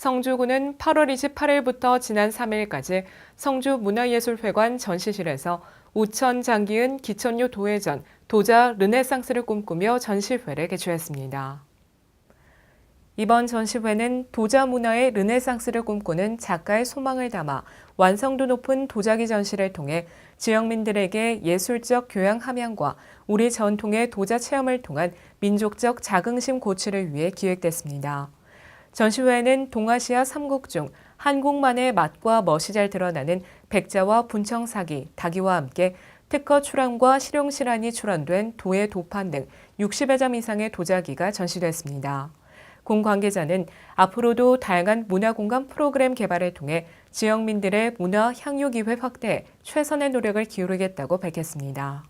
성주구는 8월 28일부터 지난 3일까지 성주 문화예술회관 전시실에서 우천 장기은 기천료 도회전 도자 르네상스를 꿈꾸며 전시회를 개최했습니다. 이번 전시회는 도자 문화의 르네상스를 꿈꾸는 작가의 소망을 담아 완성도 높은 도자기 전시를 통해 지역민들에게 예술적 교양 함양과 우리 전통의 도자 체험을 통한 민족적 자긍심 고취를 위해 기획됐습니다. 전시회에는 동아시아 3국 중 한국만의 맛과 멋이 잘 드러나는 백자와 분청사기, 다기와 함께 특허 출항과 실용 실안이 출원된 도예 도판 등 60여 점 이상의 도자기가 전시됐습니다. 공 관계자는 앞으로도 다양한 문화 공간 프로그램 개발을 통해 지역민들의 문화 향유 기회 확대에 최선의 노력을 기울이겠다고 밝혔습니다.